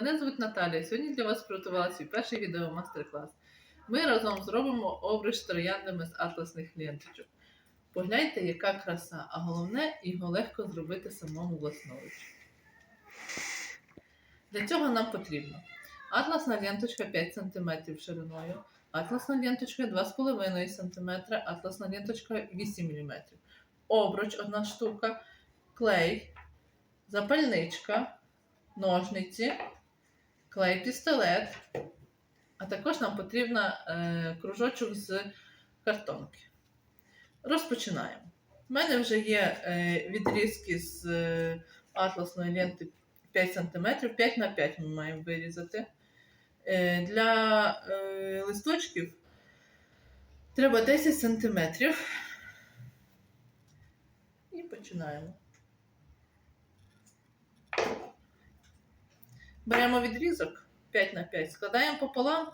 Мене звуть Наталія. Сьогодні для вас приготувала свій перший відео мастер-клас. Ми разом зробимо обриш трояндами з атласних ленточок. Погляньте, яка краса, а головне його легко зробити самому власноруч. Для цього нам потрібно атласна ленточка 5 см шириною, атласна ленточка 2,5 см, атласна ленточка 8 мм, обруч 1 штука, клей, запальничка, ножниці, клей пістолет, а також нам потрібен е, кружочок з картонки. Розпочинаємо. У мене вже є е, відрізки з е, атласної ленти 5 см, 5 на 5 ми маємо вирізати. Е, для е, листочків треба 10 см. І починаємо. Беремо відрізок 5 на 5, складаємо пополам.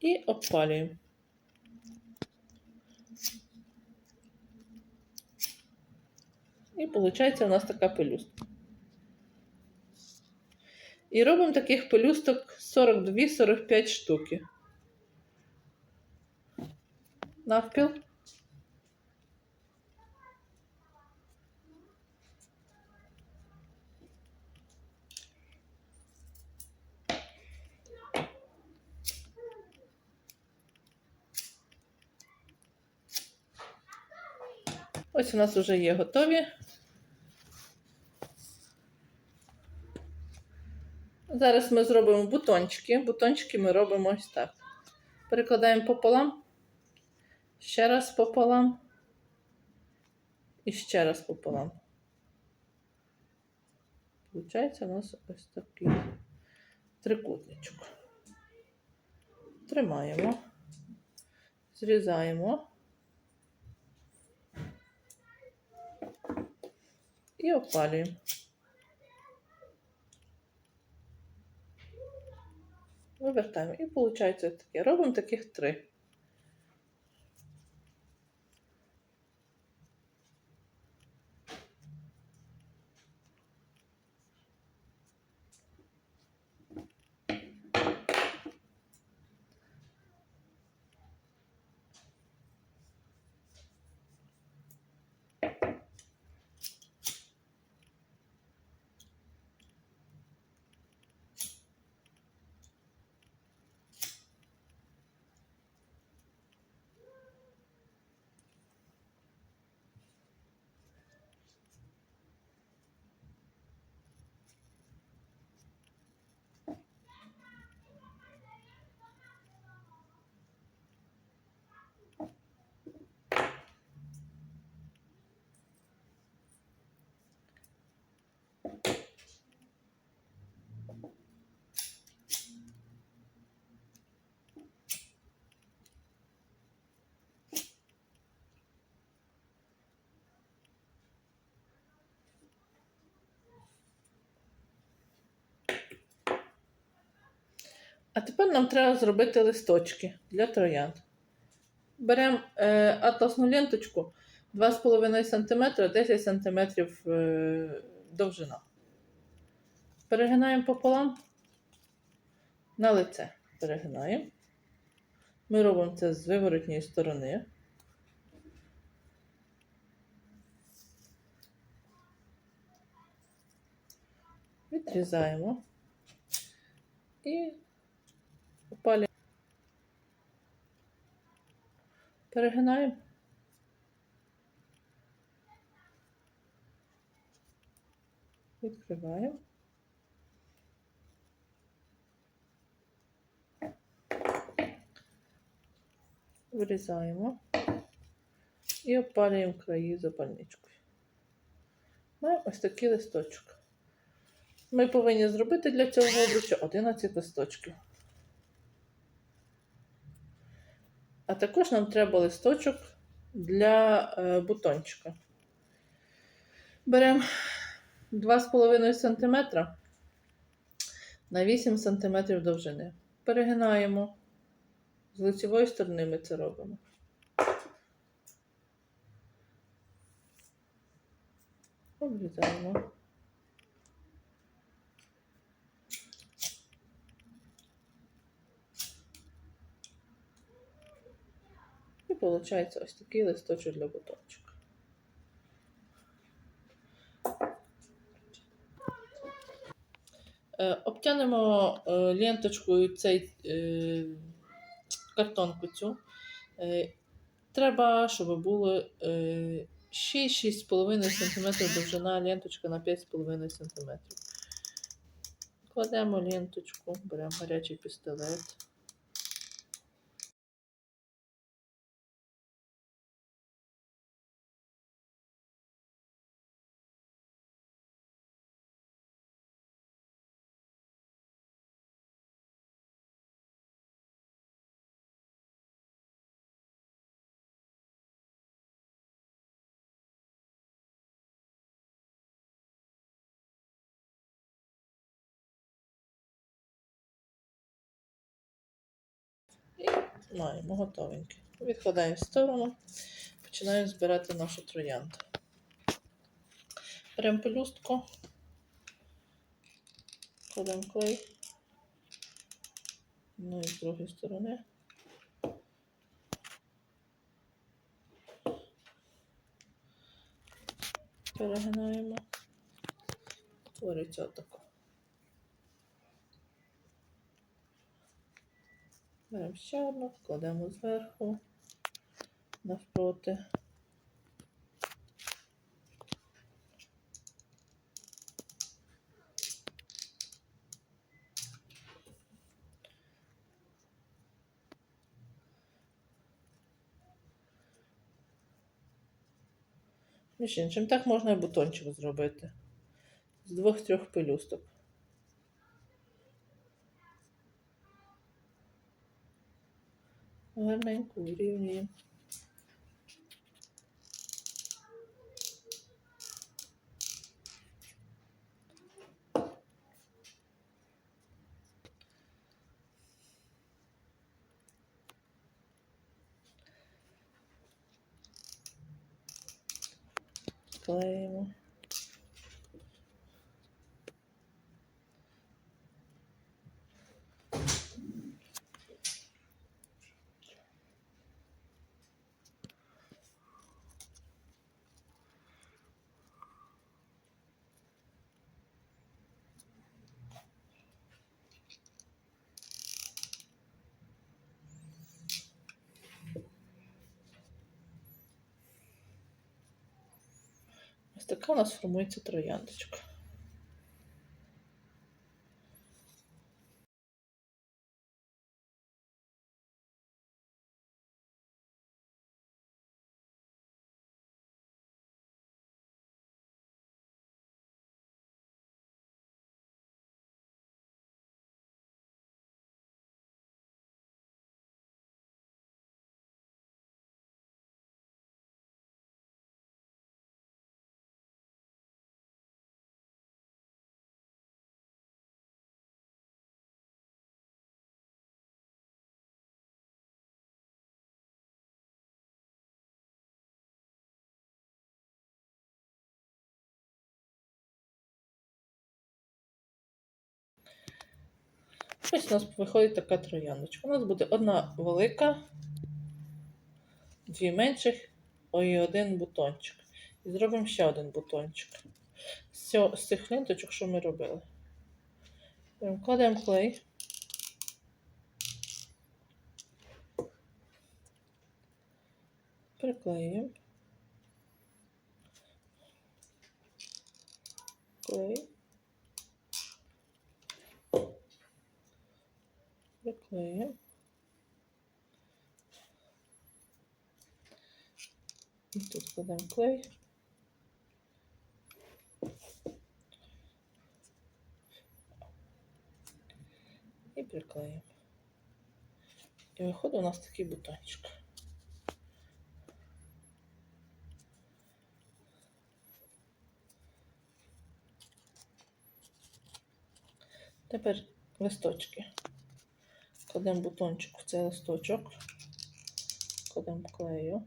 І обпалюємо. І виходить у нас така пелюстка. І робимо таких пелюсток 42-45 штуки. Навпіл. Ось у нас вже є готові. Зараз ми зробимо бутончики. Бутончики ми робимо ось так. Перекладаємо пополам, ще раз пополам і ще раз пополам. Получається у нас ось такий трикутничок. Тримаємо, зрізаємо і опалюємо. Вивертаємо. І виходить таке. Робимо таких три. А тепер нам треба зробити листочки для троянд. Беремо е, атласну ленточку 2,5 см, 10 см е, довжина. Перегинаємо пополам на лице. Перегинаємо. Ми робимо це з виворотньої сторони. Відрізаємо і опалюємо. Перегинаємо. Відкриваємо. Вирізаємо і опалюємо краї запальничкою. Маємо ось такий листочок. Ми повинні зробити для цього обруча 11 листочків. А також нам треба листочок для е, бутончика. Беремо 2,5 см на 8 см довжини. Перегинаємо З лицевої сторони ми це робимо. Обрізаємо. І виходить ось такий листочок для бутончика. Обтянемо е, ленточкою цей е, картонку цю. Е, Треба, щоб було е, 6-6,5 см довжина ленточка на 5,5 см. Кладемо ленточку, беремо гарячий пістолет. Маємо готовеньке. Відкладаємо в сторону, починаємо збирати нашу троянду. Беремо пелюстку, кладемо клей. Ну і з другої сторони. Перегинаємо. Твориться отако. Беремо ще одну, кладемо зверху, навпроти. Між іншим, так можна і бутончик зробити. З двох-трьох пелюсток. Hemen é né? kuyruğunu Clay. Ось така у нас формується трояндочка. Ось у нас виходить така трояндочка. У нас буде одна велика, дві менших і один бутончик. І зробимо ще один бутончик. З, з цих ленточок, що ми робили. Кладемо клей. Приклеюємо. Клей. Приклеїмо. І тут кладемо клей. І приклеїмо. І виходить у нас такий бутончик. Тепер листочки. Кладемо бутончик в цей листочок. Кладемо клею.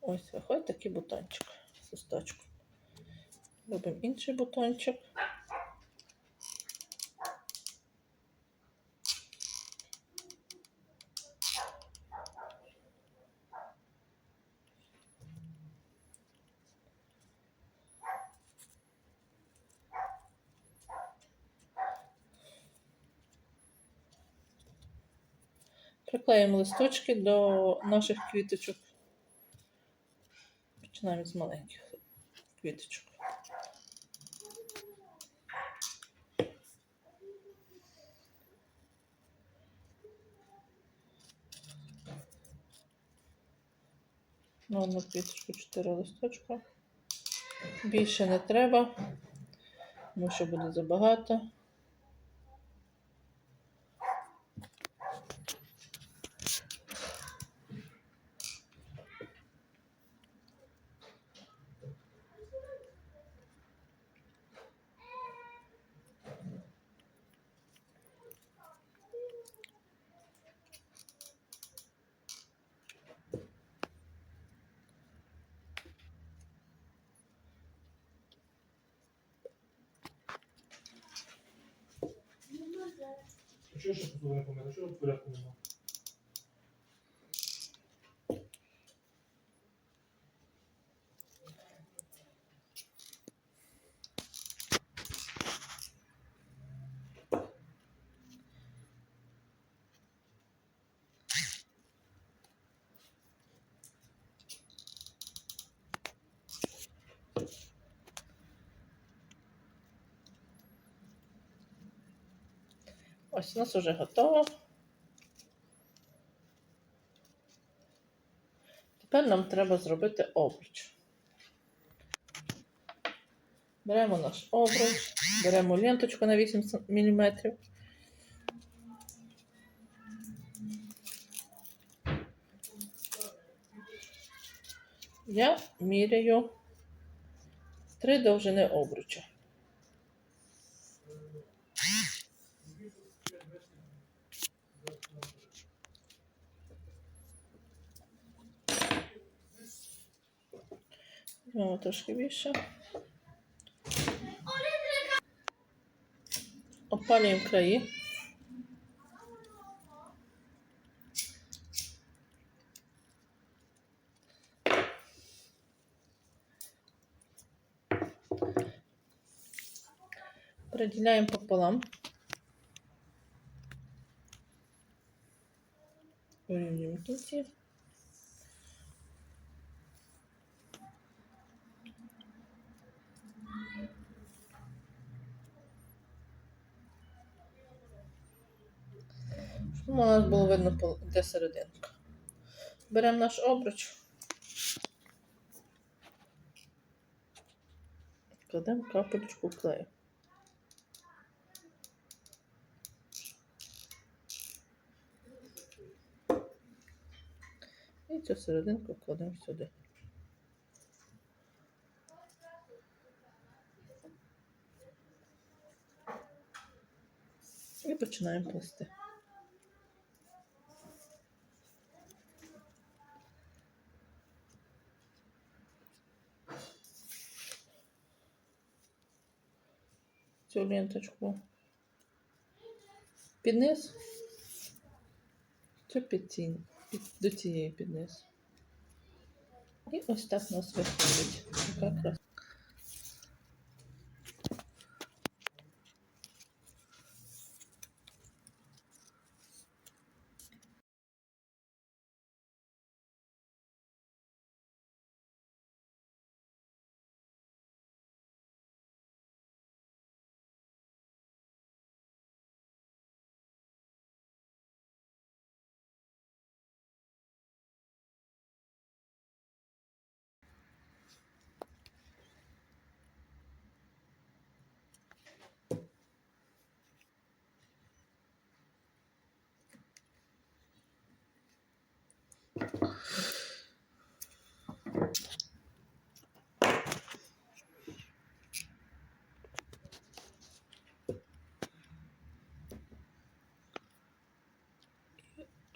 Ось виходить такий бутончик з листочку. Робимо інший бутончик. Приклеїмо листочки до наших квіточок. Починаємо з маленьких квіточок. На одну квіточку 4 листочка. Більше не треба, тому що буде забагато. А чого ще посуду не помити? Чого в порядку нема? Ось у нас вже готово. Тепер нам треба зробити обруч. Беремо наш обруч, беремо ленточку на 8 мм. Я міряю три довжини обруча. Візьмемо трошки більше. Опалюємо краї. Проділяємо пополам. Вирівнюємо кінці. Щоб у нас було видно, де серединка. Беремо наш обруч. Кладемо капельку клею. І цю серединку кладемо сюди. І починаємо плести. Цю ленточку під низ. Цю під тінь, до цієї під низ. І ось так у нас виходить.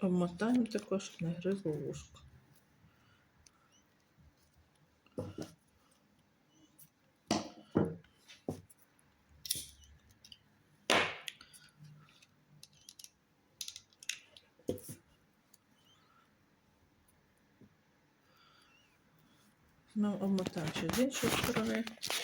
Обмотаємо також, щоб не гризло вушко. Обмотаємо ще з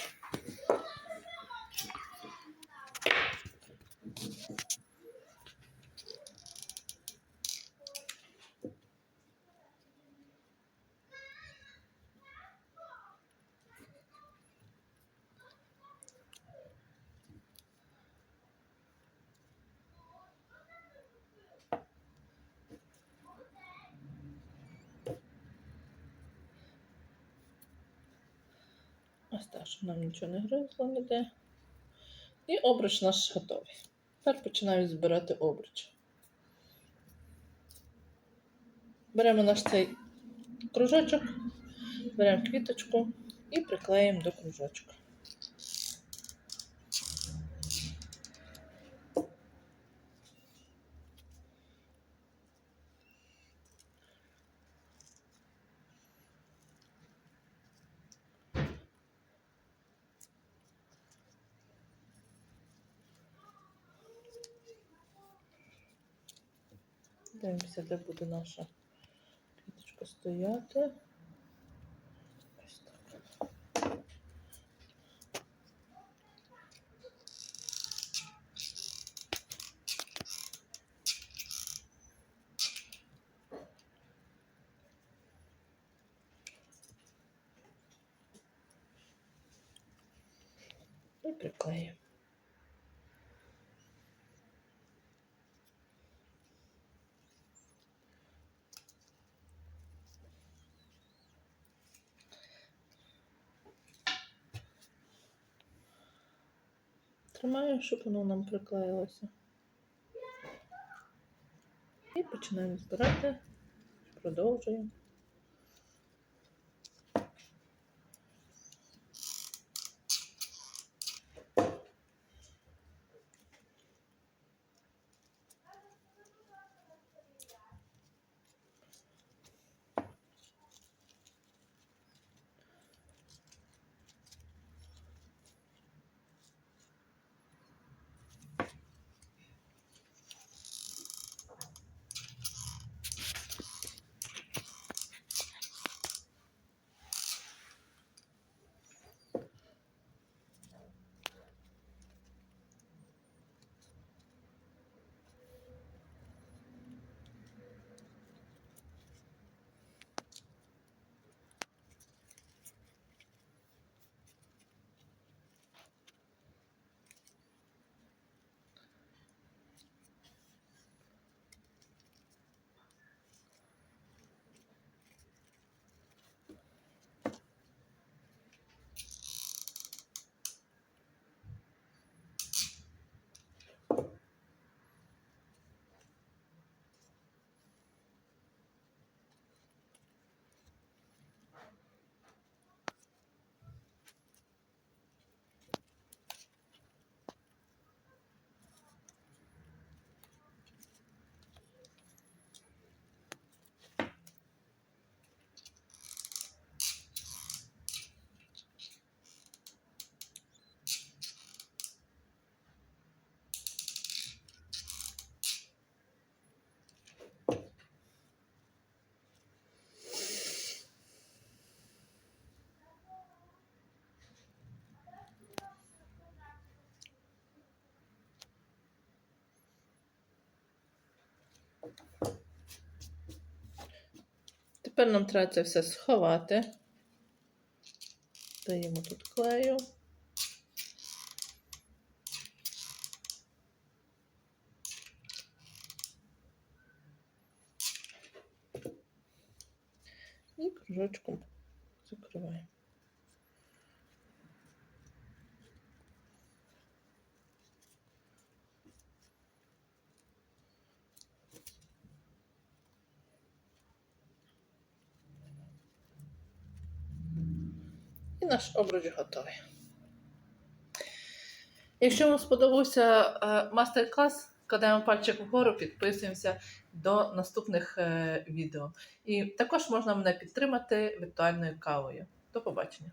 Ось так, щоб нам нічого не гризло ніде. І обруч наш готовий. Тепер починаємо збирати обруч. Беремо наш цей кружочок, беремо квіточку і приклеїмо до кружочка. Дивимося, де буде наша квіточка стояти. Ось так. І приклеїмо. Тримаємо, щоб воно нам приклеїлося. І починаємо збирати, продовжуємо. Тепер нам треба це все сховати. Даємо тут клею. І кружочком закриваємо. Наш обруч готовий. Якщо вам сподобався е, мастер-клас, Кладемо пальчик вгору, підписуємося до наступних е, відео. І також можна мене підтримати віртуальною кавою. До побачення.